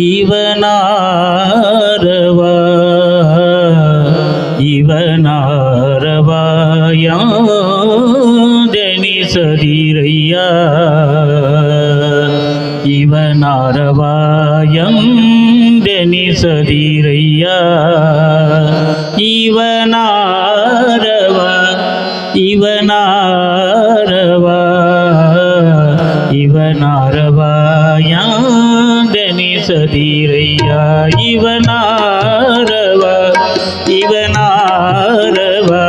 இவனாரவா இவனாரவாயாதனி சரீரையா. இவனாரவாயம் தனி சரீரையா. இவனாரவா இவனார் ஐயா இவனாரவா? இவனாரவா?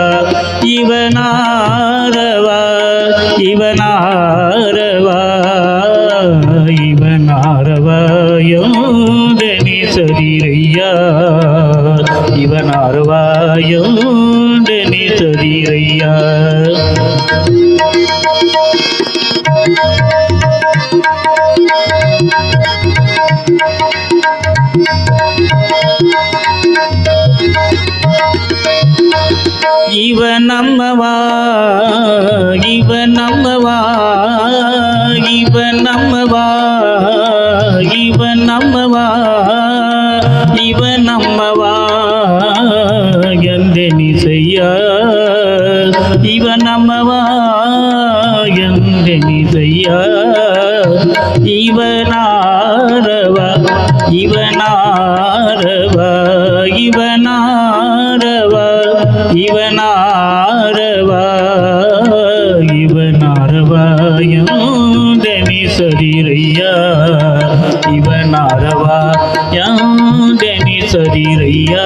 இவனாரவா? இவனாரவா? இவனாரவாயோடனே சரீரையா? இவனாரவாயோடனே சரீரையா? இவ நம்மவா இவ நம்மவா இவ நம்மவா இவ நம்மவா இவ நம்ம ಎಂದೆನಿಸದಿರಯ್ಯ ಇವನಾರವ ಎಂದೆನಿಸದಿರಯ್ಯ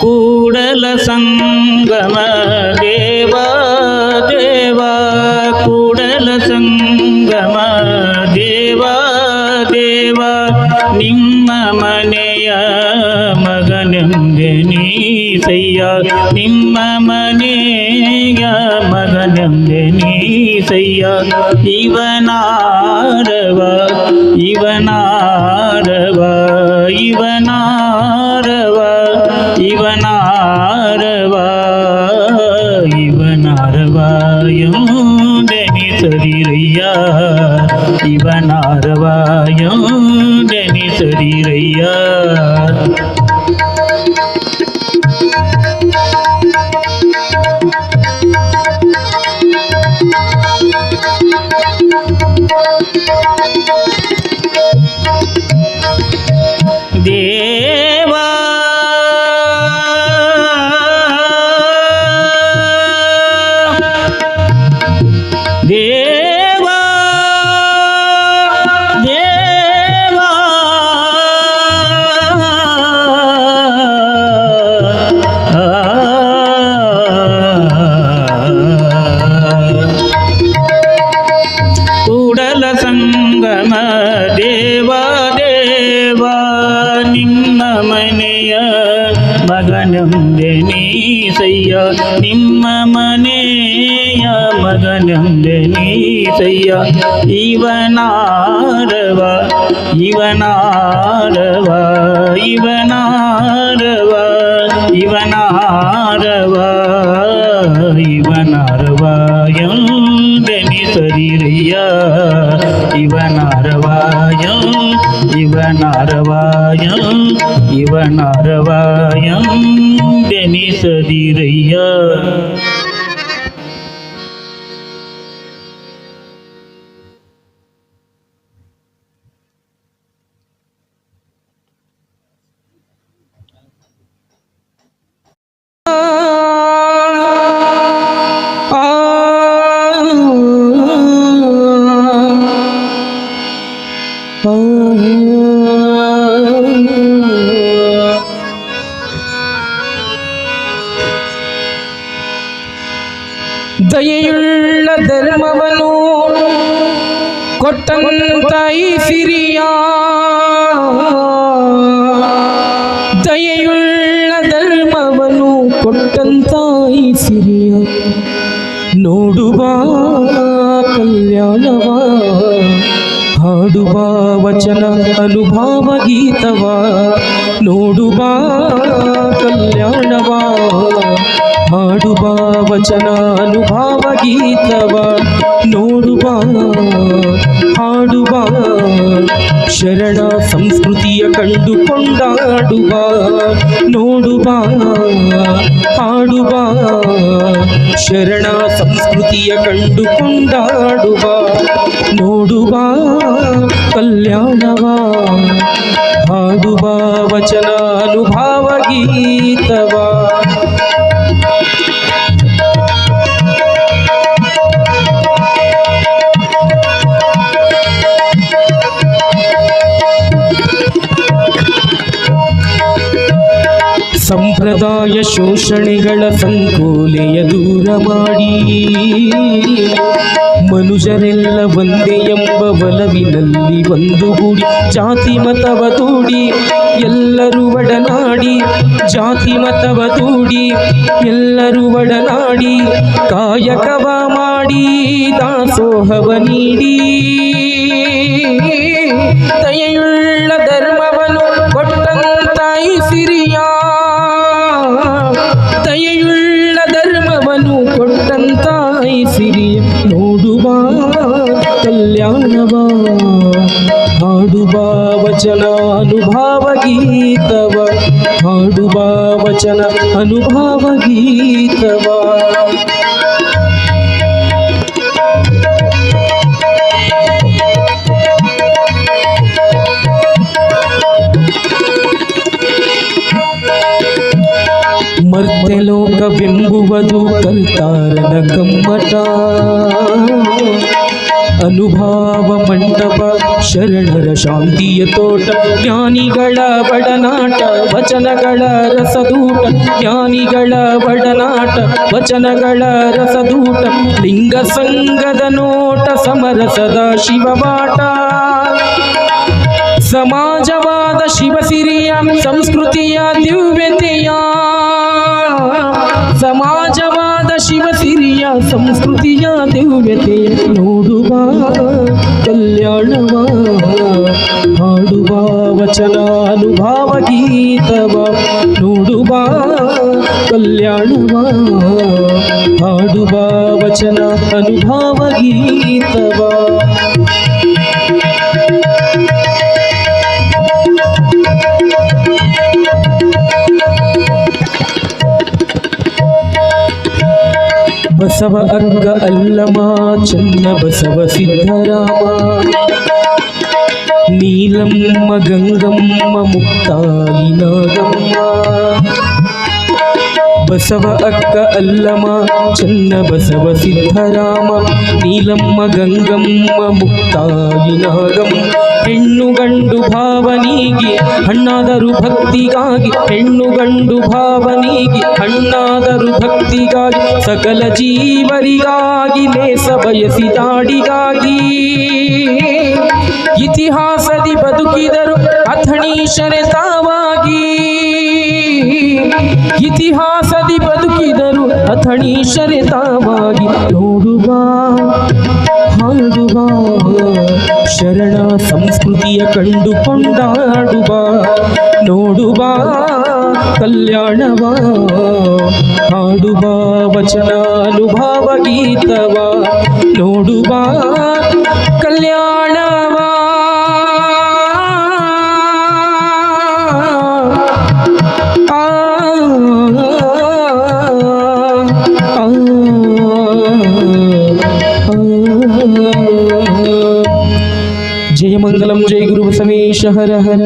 ಕೂಡಲ ಸಂಗಮ ಮನೆಯ ಮಗನೆಂದೆ ನೀಸಯ್ಯ ನಿಮ್ಮ ಮನೆಯ ಮಗನೆಂದೆ ನೀಸಯ್ಯ ಇವನಾರವ ಇವನಾರವ ಇವನಾರವ ಇವನಾರವ ಇವನಾರವ Yeah. ஐயா. இவனாரவா இவனாரவா இவனாரவா இவனாரவா இவனாரவா. எந்தனி சரீரையா இவனாரவாயம் இவனாரவாயம் இவனாரவாயம் தெனி சரீரையா. ದಯೆಯುಳ್ಳ ಧರ್ಮವನು ಕೊಟ್ಟಂತ ಈ ಸಿರಿಯ. ದಯೆಯುಳ್ಳ ಧರ್ಮವನು ಕೊಟ್ಟಂತ ಈ ಸಿರಿಯ. ನೋಡುವ ಕಲ್ಯಾಣವ, ಹಾಡುವ ವಚನ ಅನುಭವ ಗೀತವ, ನೋಡುವ ಕಲ್ಯಾಣವ. ಹಾಡುವ ವಚನ ಅನುಭಾವ ಗೀತವ ನೋಡುವ, ಹಾಡುವ, ಶರಣ ಸಂಸ್ಕೃತಿಯ ಕಂಡುಕೊಂಡಾಡುವ ನೋಡುವ, ಹಾಡುವ, ಶರಣ ಸಂಸ್ಕೃತಿಯ ಕಂಡುಕೊಂಡಾಡುವ ನೋಡುವ, ಕಲ್ಯಾಣವ, ಹಾಡುವ ವಚನ ಗೀತವಾ ಗೀತವ ಸಂಪ್ರದಾಯ ಶೋಷಣೆಗಳ ಸಂಕೋಲೆಯ ದೂರ ಮಾಡಿ. ಮನುಜರೆಲ್ಲ ಒಂದೇ ಎಂಬ ಬಲವಿನಲ್ಲಿ ಒಂದುಗೂಡಿ ಜಾತಿ ಮತವ ತೋಡಿ, ಎಲ್ಲರೂ ಒಡನಾಡಿ. ಜಾತಿ ಮತವ ತೋಡಿ, ಎಲ್ಲರೂ ಒಡನಾಡಿ. ಕಾಯಕವ ಮಾಡಿ, ದಾಸೋಹವ ನೀಡಿ. ದಯೆಯುಳ್ಳ ಧರ್ಮವನ್ನು ಹಾಡುವ ಅನುಭವ ಗೀತವ. ಹಾಡುವ ವಚನ ಅನುಭಾವ ಗೀತವ. ಮರ್ತ್ಯಲೋಕವೆಂಬುವುದು ಕಲ್ತಾರನ ಕಮ್ಮಟ. ಅನುಭವ ಮಂಟಪ, ಶರಣರ ಶಾಂತಿಯ ತೋಟ, ಜ್ಞಾನಿಗಳ ಬಡನಾಟ, ವಚನಗಳ ರಸದೂಟ, ಜ್ಞಾನಿಗಳ ಬಡನಾಟ, ವಚನಗಳ ರಸದೂಟ, ಲಿಂಗ ಸಂಗದ ನೋಟ, ಸಮರಸದ ಶಿವವಾಟ ಸಮಾಜವಾದ ಶಿವಸಿರಿಯ, ಸಂಸ್ಕೃತಿಯ ದಿವ್ಯತೆಯ. ಸಮಾಜವಾದ ಶಿವಸಿರಿಯ, ಸಂಸ್ಕೃತಿಯ ದಿವ್ಯತೆಯ ನೋಡುವ. ಕಲ್ಯಾಣವ. ಹಾಡುವ ವಚನ ಅನುಭವ ಗೀತವ. ನೋಡುವ ಕಲ್ಯಾಣವ. ಹಾಡುವ ವಚನ ಅನುಭವ ಗೀತವ. ಬಸವ ಅಂಗ ಅಲ್ಲಮ ಚನ್ನ ಬಸವ ಸಿದ್ಧರಾಮ ನೀಲಮ್ಮ ಗಂಗಮ್ಮ ಮುಕ್ತಾಯಿ ನಾಗಮ್ಮ ಬಸವ ಅಕ್ಕ ಅಲ್ಲಮ ಚನ್ನ ಬಸವ ಸಿದ್ಧರಾಮ ನೀಲಮ್ಮ ಗಂಗಮ್ಮ ಮುಕ್ತಾಯಿ ನಾಗಮ್ಮ. ಹೆಣ್ಣು ಗಂಡು ಭಾವನೀಗಿ, ಹಣ್ಣಾದರೂ ಭಕ್ತಿಗಾಗಿ, ಹೆಣ್ಣು ಗಂಡು ಭಾವನೀಗಿ, ಹಣ್ಣಾದರೂ ಭಕ್ತಿಗಾಗಿ, ಸಕಲ ಜೀವರಿಗಾಗಿ, ಲೇಸ ಬಯಸಿದಾಡಿಗಾಗಿ ಇತಿಹಾಸದಿ ಬದುಕಿದರು ಅಥಣೀಶರೆ ತಾವಾಗಿ. ಇತಿಹಾಸದಿ ಬದುಕಿದರು ಅಥಣಿ ತಾವಾಗಿ ನೋಡುವ, ಹಾಡುವ, ಶರಣ ಸಂಸ್ಕೃತಿಯ ಕಂಡು ಕೊಂಡಾಡುವ. ನೋಡುವ, ಕಲ್ಯಾಣವ, ಹಾಡುವ, ವಚನಾನುಭಾವ ಗೀತವ. ನೋಡುವ, ಕಲ್ಯಾಣವ ഗണേശ ഹര ഹര